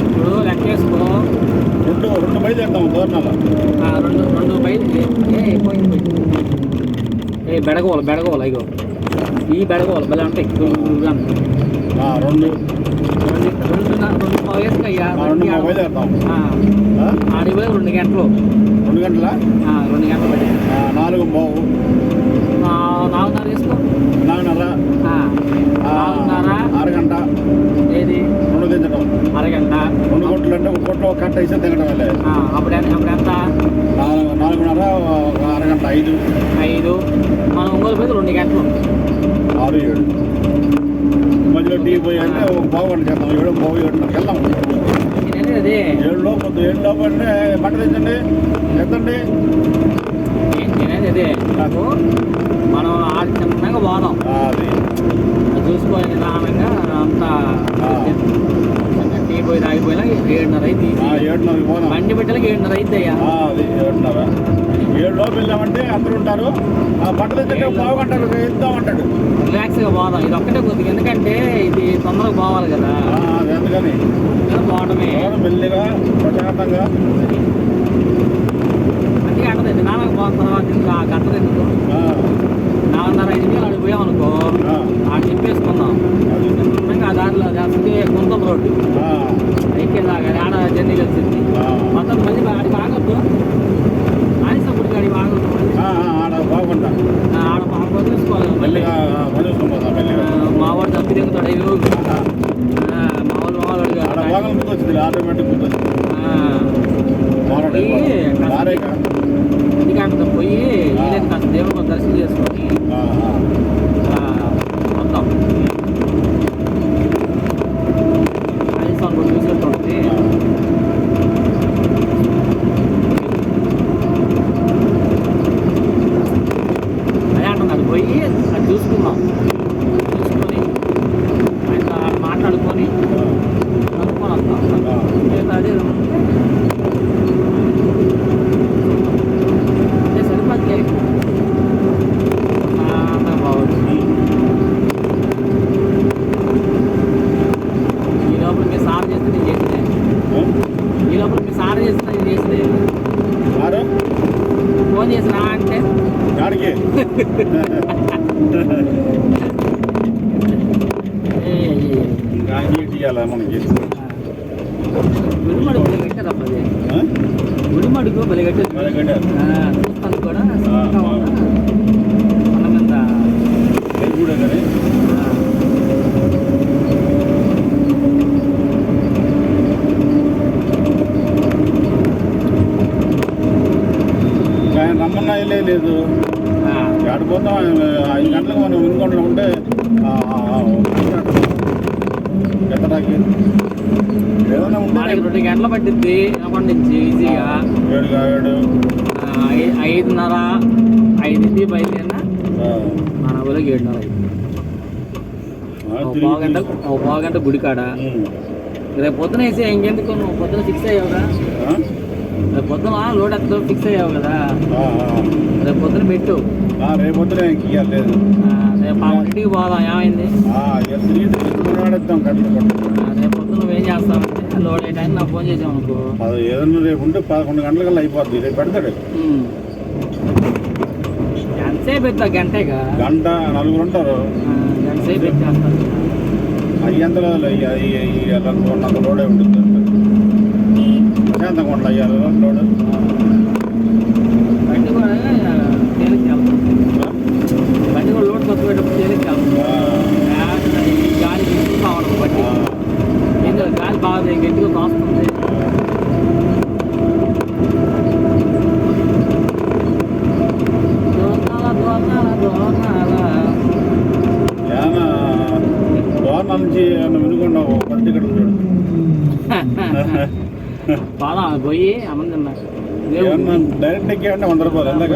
ఇప్పుడు లెక్క వేసుకో రెండు రెండు రెండు రెండు బయలు పోయింది ఏ బెడగోలు బెడగోలు అయ్యో ఈ బెడగోలు భలే ఉంటాయి రెండు రెండు రెండు గంటలు రెండు గంటల రెండు గంటలు నాలుగు నాలుగున్నర వేసుకో నాలుగున్నర. నాలుగున్నర. ఆరు గంట ఏది? రెండు దించడం అరగంట. రెండు గంటలు అంటే ఒక గంటలో వేసి తినడం వెళ్ళే అప్పుడు అప్పుడు ఎంత? నాలుగు నాలుగున్నర అరగంట ఐదు. ఐదు. మనం ఒంగోలు పోయి రెండు గంటలు. ఆరు ఏడు. మధ్యలో టీ పోయి అంటే ఒక చేద్దాం ఏడు బావు ఏడున్నరకు వెళ్దాం. ఏడు లోపు ఏడు లోపు అంటే బట్ట తెచ్చండి ఎత్తండి. నేను అదే నాకు మనం ఆడి చిన్నగా పోదాం చూసుకొని నిదానంగా అంతా. టీ పోయి తాగిపోయినా ఏడున్నర అయితే బండి బిడ్డలకి ఏడున్నర అయితే ఆ, అది ఏడున్నర. ఏడు లోపు వెళ్ళామంటే అందరూ ఉంటారు. ఆ బట్ట తెచ్చంటే ఒక బావు గంట ఇద్దామంటాడు రిలాక్స్గా పోదాం. ఇది ఒక్కటే కొద్దిగా ఎందుకంటే ఇది తొందరగా పోవాలి కదా. ఎందుకని పోవడమే. మెల్లిగా ప్రశాంతంగా. మంచిగా అంటది నాన్నకు పోయిన తర్వాత గంట ఆ, నాలుగున్నర ఐదు వేలు అడిగి పోయామనుకో ఆ, ఆ చెప్పేసుకుందాం అది. చిన్నగా ఆ దారిలో చేస్తే గుంతం రోడ్డు. ఎక్కేదాకా ఆడ జర్నీ ఆ. మొత్తం మళ్ళీ అడిగి ఆగొద్దు ఆడినప్పుడు అడిగి ఆగొద్దు ఆ, ఆ, ఆడ బాగుంటా. ఆడ పాప చూసుకోవాలి మళ్ళీ. మా వాడు తప్పి దిగుతాడు ఆ, మా వాళ్ళు మా వాళ్ళు ఆడ అడిగారు ముందు ఆటోమేటిక్ ముందు పోయి వీలైతే కాస్త దేవుడు దర్శనం చేసుకొని ఆ, ఆ. ఆ, వద్దాం రాజస్థాన్ కూడా చూసేటువంటి అదే అంటున్నారు పోయి అది చూసుకుందాం చూసుకొని ఆయన మాట్లాడుకొని కనుక్కొని వద్దాం మిగతా అదే అదే సరిపోద్ది బాగుంది ఈ లోపల మీ సార్ చేస్తే నేను చేసినే ఈ లోపల మీ నేను చేసినే ఫోన్ చేసినా అంటే. గుడిమడుగు ఆ? గుడిమడుగు బలి కట్టారు. బలి కట్టారు. చూస్తాను కూడా. ఆ, చక్కగా ఆ. ఉన్న కొండ మీద అది కూడా కానీ ఆ, వెళ్ళే లేదు. ఆడిపోతాం ఐదు గంటలకు మనం వినుకుంటూ ఉంటే ఏదైనా మనకి రెండు గంటలు పట్టిద్ది అక్కడి నుంచి ఈజీగా. ఏడు ఐ- ఐదున్నర ఐదింటి బయలుదేరినా మన ఊళ్ళకి ఏడున్నర అయింది. పావు గంట ఓ పావు గంట గుడి కాడ ఉమ్. రేపు పొద్దున వేసి ఇంకెందుకు నువ్వు? పొద్దున ఫిక్స్ అయ్యావు కదా ఆ? రేపు పొద్దున లోడ్ ఎత్తడం ఫిక్స్ అయ్యావు కదా. రేపు పొద్దున పెట్టు రేపొద్దున ఇయ్యాలి లేదు రేపు ఆ ఇంటికి పోదాం ఏమైంది పట్టు రేపు పొద్దున నువ్వేం చేస్తావంటే లోడ్ ఏ టైం నాకు ఫోన్ చేసావు అనుకో ఏదన్నా రేపు ఉంటే పదకొండు గంటలకల్లా అయిపోద్ది రేపు పెడతాడు. ఎంతసేపు ఎత్తా గంటేగా గంట నలుగురు ఉంటారు ఆ, గంటసేపు ఎత్తేస్తాను అయ్యేంతలో ఉన్నంత లోడే ఉంటుంది ప్రశాంతంగా ఉండాలి అయ్యాలి లోడు బండి కూడా తేలికి వెళ్తాం బండి కూడా లోడ్ కొట్టుకునేటప్పుడు తేలికి వెళ్తాం ఆ, లేకపోతే ఈ గాలి తీసుకుంటా ఉండదు బండి ఆ, ఎందుకు గాలి బాగా గట్టిగా తోస్తుంది దోనాల దోనాల దోనాల ఏమన్నా దోరణ నుంచి ఏమన్నా వినుకుండా ఓ పత్తి ఇక్కడ చూడు బాగా పోయి అమ్మందమ్మా ఏమన్నా డైరెక్ట్ ఎక్కేమంటే వంద రూపాయలు ఎందాక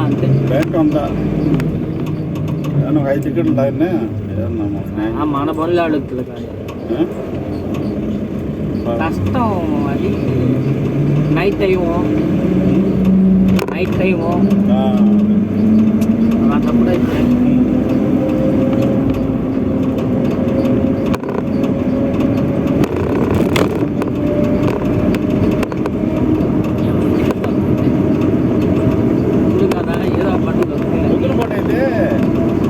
అంతే డైరెక్ట్ వంద ఏమన్నా ఒక ఐదు టికెట్లు తాగినా ఏదన్నా మాకు న్యాయం ఆ మన పనులు ఆడుతుంది కానీ ఆ? కష్టం అది నైట్ టైము నైట్ టైము ఆ, అలాంటప్పుడు అయితే ఇప్పుడు కదా ఏదో పట్టు దొరుకుతుంది పొద్దున పూట అయితే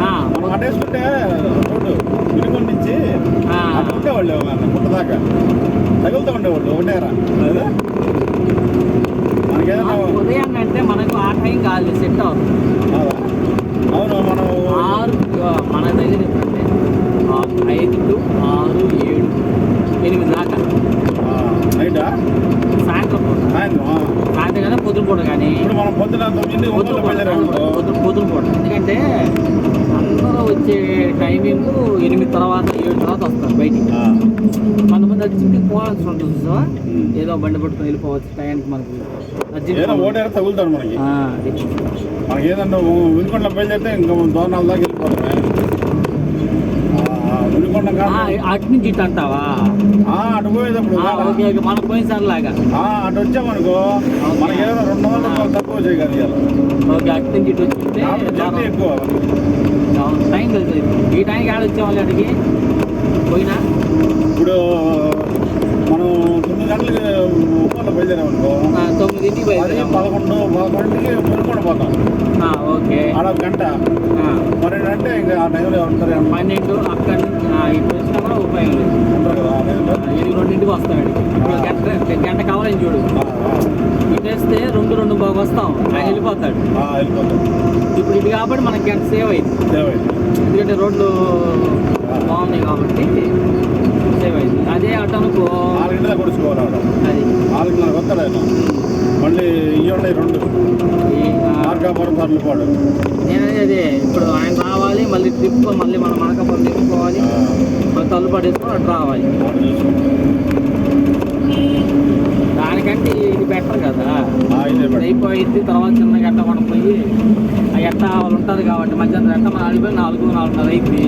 ఆ, మనం అటేసుకుంటే రోడ్డు వినుకొని నుంచి ఆ, అటు ఉండేవాళ్ళు పుట్ట దాకా తగులుతూ ఉండేవాళ్ళు ఒకటేరా లేదా మనకేదన్నా ఉదయాన్నే అంటే మనకు ఆ టైం కాదు సెట్ అవుతుంది కాదా? అవును మనం ఆరు మన దగ్గర ఏంటంటే ఆ ఐదు టు ఆరు ఏడు ఎనిమిది దాకా ఆ, నైటా సాయంత్రం పూట సాయంత్రం ఆ. సాయంత్రం కానీ పొద్దున పూట కానీ ఇప్పుడు మనం పొద్దున తొమ్మిది పొద్దున ఒంగోలు పూట బయలుదేరామనుకో పొద్దున పొద్దున ఎందుకంటే అందరూ వచ్చే టైమింగ్ ఎనిమిది తర్వాత ఏడు తర్వాత వస్తారు బయటికి. కొంతమంది అర్జెంట్కి పోవాల్సి ఉంటుంది ఉమ్. ఏదో బండి పట్టుకొని వెళ్ళిపోవచ్చు టైంకి మనకి. అర్జెంట్ ఓటేరా తగులుతాడు మనకి. మనకి ఏదన్నా వినుకొండ బయలుదేరితే ఇంకా దోరణాల దాకా అటు నుంచి ఇటు అంటావా? ఆ, అటు పోయేటప్పుడు మన పోయినసారి లాగా. అటు వచ్చామనుకో మనకి ఏదైనా రెండు వందల ఓకే అటు నుంచి ఇటు ఎక్కువ. అవును, టైం తెలుసు. ఈ టైంకి ఆడ వచ్చేవాళ్ళు అడిగి పోయినా? ఇప్పుడు గంటలకి ఒంగోలు బయలుదేరామనుకో ఆ, తొమ్మిదింటికి అది బయలుదేరాము పదకొండు పదకొండుకి వినుకొండ పోతాం. ఆ, ఓకే. ఆడ ఒక గంట. ఆ, మరి అంటే ఇంకా ఆ టైంలో ఉంటారు ఏమన్నా పన్నెండు అక్కడి నుంచి ఆ, ఇటు వచ్చినా కూడా ఉపయోగం లేదు. ఉంటారు కదా ఆ టైంలో? ఆ, ఎనిమిది రెండింటికి వస్తాం ఇక్కడికి. ఇప్పుడు గంట గంట కావాలని చూడు. ఆ, ఇటు వేస్తే రెండు రెండు బాగా వస్తాం. ఆయన వెళ్ళిపోతాడు. ఆ, ఆ, వెళ్ళిపోతాం ఇప్పుడు ఇది కాబట్టి మనకి గంట సేవ్ అయింది. దేవయ్య. ఎందుకంటే రోడ్లు బాగున్నాయి కాబట్టి సేవ్ అయింది అదే అటు అనుకో ఆడ అది. నాలుగున్నర వస్తాడు ఆయన మళ్ళీ ఇవి ఉన్నాయి రెండు మార్కాపురం తరలిపాడు నేనది అదే. ఇప్పుడు ఆయన రావాలి మళ్ళీ ట్రిప్ మళ్ళీ మనం మనకప్పుడు తిప్పుకోవాలి మళ్ళీ తల్లు పడేసుకొని అటు రావాలి. దానికంటే ఇది బెటర్ కదా. అయిపోయింది తర్వాత చిన్న గంట మనం పోయి ఆ ఎట్ట వాళ్ళు ఉంటుంది కాబట్టి మధ్యాహ్నం గంట మనం ఆడిపోయి నాలుగు నాలుగున్నర అయింది.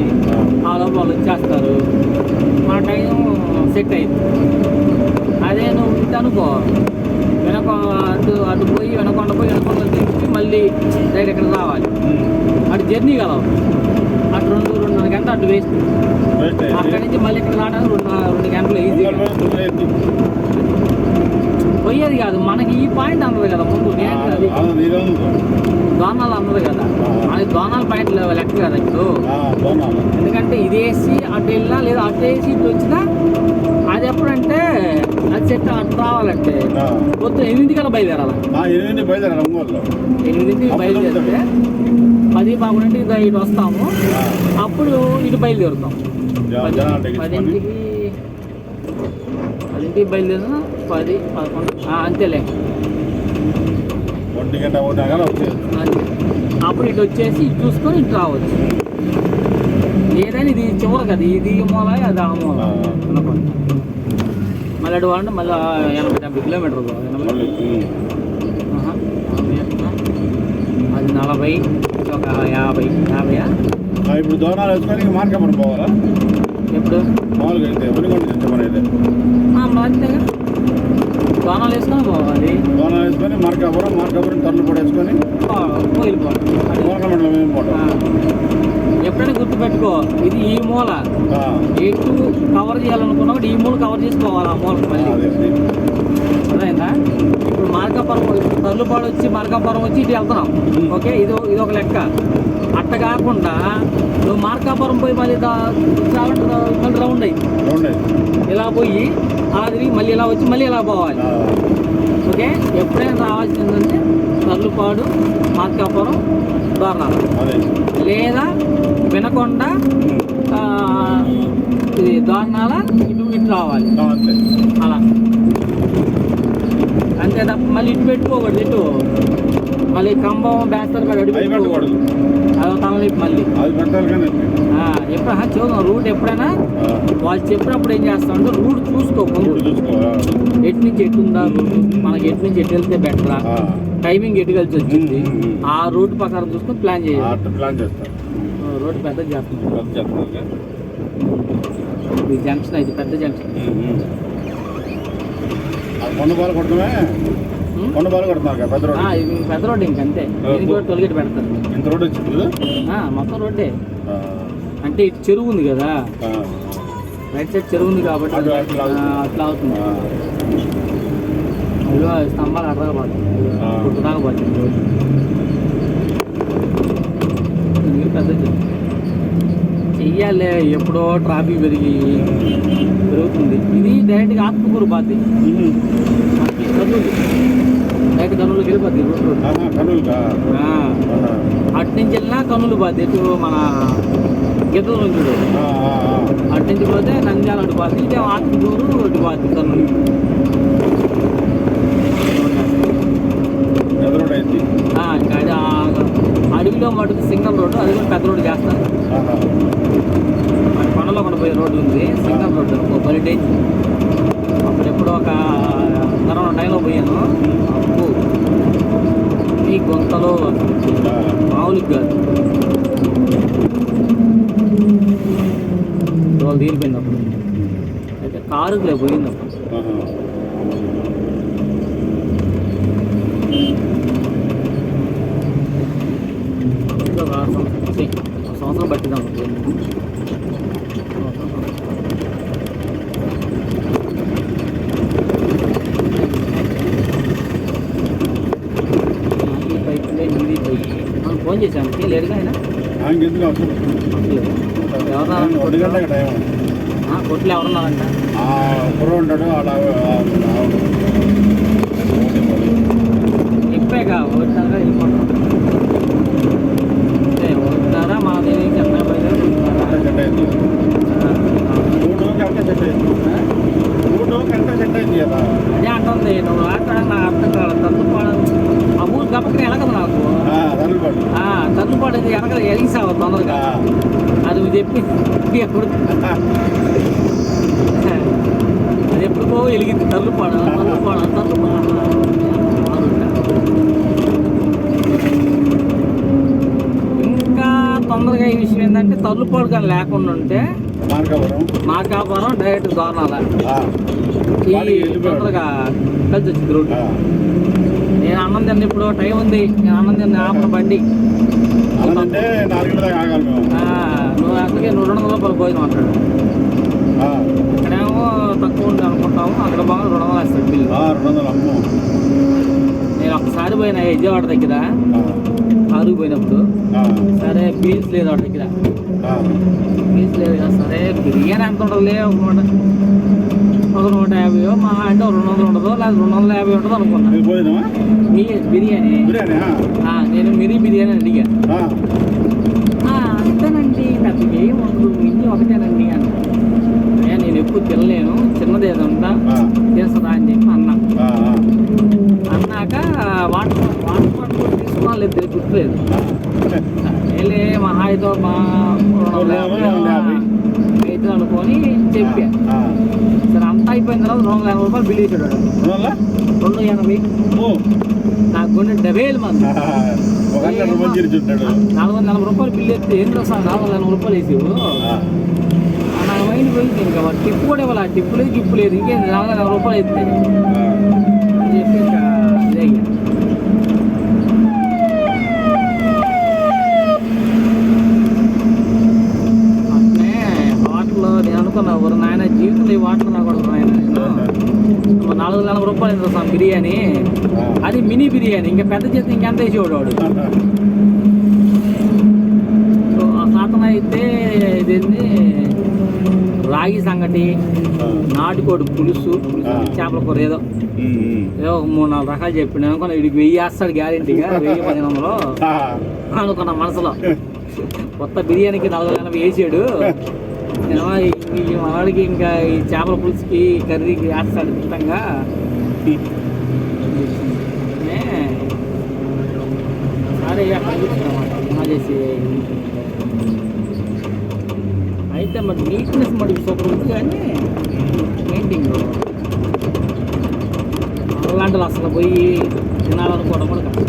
ఆ. లోపల వాళ్ళు వచ్చేస్తారు. మన టైం సెట్ అయింది. అదే నువ్వు ఉంటే అనుకో. వెనక అటు అటు పోయి వెనకొండ పోయి వెనకొండ తిప్పి మళ్ళీ డైరెక్ట్ ఇక్కడ రావాలి. అటు జర్నీ కలవు అటు రెండు రెండున్నర గంట అటు వేస్ట్ అక్కడి నుంచి మళ్ళీ ఇక్కడ రావడానికి రెండు రెండు గంటలు ఈజీగా పోయేది కాదు మనకి ఈ పాయింట్ అన్నది కదా ముందు నేను అది. దోనాలు అన్నది కదా. అది దోనాల పాయింట్ లెక్క కదా ఇప్పుడు. ఎందుకంటే ఇది వేసి అటు వెళ్ళినా లేదా అటు వేసి ఇటు వచ్చినా అది ఎప్పుడంటే అది సెట్ అటు రావాలంటే పొద్దున ఎనిమిది కల్లా బయలుదేరాలి. ఎనిమిది బయలుదేరారు ఒంగోలు ఎనిమిదింటికి అప్పుడు బయలుదేరితే పది పదకొండింటికి ఇటు- ఇటు వస్తాము. అప్పుడు ఇటు బయలుదేరుతాం. పదింటికి పదింటికి బయలుదేరిన పది పదకొండు అంతేలే. అప్పుడు ఇటు వచ్చేసి ఇటు చూసుకొని ఇటు రావచ్చు. ఏదైనా ఇది చివరి కదా ఇది మూల అది ఆ మూల. అనుకోండి. మళ్ళీ అటు వాడంటే మళ్ళీ ఎనభై డెబ్బై యాభై ఎట్లా? అది నలభై ఒక యాభై. యాభైయా? ఆ, ఇప్పుడు దోనాలు వేసుకొని మార్కాపురం పోవాలా? ఎప్పుడు? మామూలుగా అయితే ఉనికొండ నుంచి మన అయితే ఆ, దోనాలు వేసుకొని పోవాలి. దోనాలు వేసుకొని మార్కాపురం మార్కాపురం తరలి కూడా వేసుకొని పోవడం ఎప్పుడైనా గుర్తుపెట్టుకో ఇది ఈ మూల. ఎటు కవర్ చేయాలనుకున్నప్పుడు ఈ మూల కవర్ చేసుకోవాలి ఆ మూల మళ్ళీ. అర్థమైందా? ఇప్పుడు మార్కాపురం తల్లుపాడు వచ్చి మార్కాపురం వచ్చి ఇటు వెళ్తున్నాం. ఓకే? ఇది ఇది ఒక లెక్క. అట్ట కాకుండా నువ్వు మార్కాపురం పోయి మళ్ళీ అయ్యి రౌండ్ అయ్యి. ఇలా పోయి అలా తిరిగి మళ్ళీ ఇలా వచ్చి మళ్ళీ ఇలా పోవాలి? ఓకే? ఎప్పుడైనా రావాల్సిందంటే తల్లుపాడు మార్కాపురం దోర్నాలు అదే. లేదా వినకొండ ఇది దోర్నాల ఇటు ఇటు రావాలి. అలా అంతే తప్ప మళ్ళీ ఇటు పెట్టుకోకూడదు ఇటు మళ్ళీ కంబం అటు పెట్టుకోకూడదు పెట్టకూడదు. అదో తలనొప్పి మళ్ళీ. ఎప్పుడు చూద్దాం రూట్ ఎప్పుడైనా వాళ్ళు చెప్పినప్పుడు ఏం చేస్తామంటే రూట్ చూసుకో ఎటు నుంచి ఎటు ఉందా రూట్? మనకి ఎటు నుంచి ఎటు వెళ్తే బెటరా? టైమింగ్ ఎటు కలిసి వచ్చింది. ఆ రూట్ ప్రకారం చూసుకొని ప్లాన్ చేయాలి. ప్లాన్ చేస్తారు రోడ్డు పెద్ద ఇది జంక్షన్ ఇది పెద్ద జంక్షన్. అది కొండ బాలు కొడుతున్నారు కదా పెద్ద ఆ, రోడ్డు ఇది పెద్ద రోడ్డు ఇంకంతే దీనికి కూడా టోల్గేట్ పెడతారు. ఇంత రోడ్డు వచ్చింది మొత్తం రోడ్డే. అంటే ఇటు చెరువు ఉంది కదా? రైట్ సైడ్ చెరువు ఉంది కాబట్టి అటు అట్లా అవుతుంది. ఇదిగో స్తంభాలు అడ్డగా పడుతుంది. పుట్టుదాకా పడుతుంది రోడ్డు ఇది పెద్ద చెరువు. చెయ్యాలి ఎప్పుడో ట్రాఫిక్ పెరిగి పెరుగుతుంది. ఇది డైరెక్ట్గా ఆత్మకూరు బాధ్యత డైరెక్ట్ కర్నూలుకి వెళ్ళిపోద్ది. అటు నుంచి వెళ్ళినా కర్నూలు బాధ్యత ఇటు మన గిద్దల నుంచి. అటు నుంచి పోతే నంద్యాల అటు బాధ్యత ఇదే ఆత్మకూరు కర్నూలు పెద్ద ఆ, ఇంకా అది అడవిలో మటుకు సింగల్ రోడ్డు అది కూడా పెద్ద రోడ్డు చేస్తారు. మన కొండలో కూడా పోయే రోడ్డు ఉంది సింగల్ రోడ్డు ఒక డేస్ అప్పుడు ఎప్పుడో ఒక కరోనా టైంలో పోయాను. అప్పు ఈ గుంతలో ఆ. మామూలుగా కాదు వాళ్ళు తీరిపోయింది అప్పుడు అయితే కారుకులే పోయింది అప్పుడు ఆహా. ఇంకా ఒక ఆరు సంవత్సరం ఛీ, ఒక సంవత్సరం పట్టిందాం ఫోన్ చేశాను లేడుగా ఆయన? కొట్లు ఎవరున్నారంట ఆ కుర్ర ఉంటాడు అలా చెప్పాక వచ్చాక వెళ్ళిపోతాం. వస్తారా మా దగ్గర కదా. అదే అంటుంది నువ్వు మాట్లాడ నాకు అర్థం కాదు తన్నుపాడు ఆ ఊరు గప్పకనే ఎలగదు నాకు. తన్నుపాడు ఇది ఎనక ఎలిసావు తొందరగా. అది నువ్వు చెప్పి ఎప్పుడు? అది ఎప్పుడు పో వెలిగింది తల్లుపాడు తల్లుపాడు తల్లుపాడు ఇంకా తొందరగా ఈ విషయం ఏంటంటే తల్లుపాడు కానీ లేకుండా ఉంటే మార్కాపురం. డైరెక్ట్ దోరణాల ఈ. తొందరగా కలిసి వచ్చింది రోడ్డు. నేను అన్నం తిన్న ఇప్పుడు టైం ఉంది. నేను అన్నం తిన్న ఆపన బండి. రూపాయలు భోజనం అంటాడు ఇక్కడేమో తక్కువ ఉంది అనుకుంటాము అక్కడ బాగా రెండు వందలు వేస్తాడు బిల్లు. నేను ఒకసారి పోయిన విజయవాడ దగ్గర కారుకు పోయినప్పుడు. సరే బీన్స్ లేదు వాడి దగ్గర. బీన్స్ లేదు కదా సరే బిర్యానీ ఎంత ఉండదులే ఒక ఒక నూట యాభై మా అంటే రెండు వందలు ఉండదు లేదా రెండు వందల యాభై ఉంటుంది అనుకున్నా. బిర్యానీ. నేను మిరీ బిర్యానీ అడిగా ఆ, ఆ, అంతేనండి పెద్దగా ఏం ఉండదు ఇన్ని ఒకటేనండి అన్న అయ్యా నేను ఎక్కువ తినలేను చిన్నది ఏదో ఉంటా ఆ, చేస్తుందా అని చెప్పి అన్నా ఆ, ఆ. అన్నాక వాటర్ వాటర్ బాటిల్ కూడా తీసుకున్నా లేదు తెలియదు, గుర్తులేదు వెళ్ళి మహా అయితే మా రెండు వందల యాభై, రెండు వందల యాభై. అయితే అనుకొని చెప్పా ఆ, సరే తర్వాత రెండు వందల ఎనభై రూపాయలు బిల్ ఇచ్చాడు. రెండు ఎనభై నాకు మంది. ఒక గంట రూపాయలు చిరుచుంటాడు నాలుగు వందల ఎనభై రూపాయలు బిల్ ఎత్తే ఏం సార్ నాలుగు వందల ఎనభై రూపాయలు వేసేవు? నా మైండ్ పోయింది ఇంకా టిప్పు కూడా ఇవ్వాలి? టిప్పు లేదు గిప్పు లేదు. ఇంకేంది నాలుగు వందల రూపాయలు ఎత్తే చెప్పి ఇంకా ఇక. అనుకున్నా ఒక నాయన జీవితంలో ఈ వాటర్ నేను ఒక నాలుగు ఎనభై రూపాయలు ఎంత సార్ బిర్యానీ. అది మినీ బిర్యానీ ఇంకా పెద్ద చేస్తే ఇంకెంత వేసేవాడు వాడు సో ఆ సాతన అయితే ఇదేంది రాగి సంగటి. నాటుకోడి పులుసు. చేపల కూర ఏదో. ఏదో ఒక మూడు నాలుగు రకాలు చెప్పిన అనుకున్నా వీడికి వెయ్యి వేస్తాడు గ్యారెంటీగా వెయ్యి పదిహేను వందలు. అనుకున్నా మనసులో కొత్త బిర్యానీకి నాలుగు ఎనభై వేసాడు ఈ- ఈ మనవాడికి ఇంకా ఈ చేపల పులుసుకి కర్రీకి వేస్తాడు ఇష్టంగా ఏ, సరే అక్కడ కూర్చున్నమాట సినిమా చేసి అయితే మరి నీట్నెస్ మరి సూపర్ ఉంది కానీ పెయింటింగ్ అలాంటివి అసలు పోయి తినాలనుకోవడం కూడా కష్టం.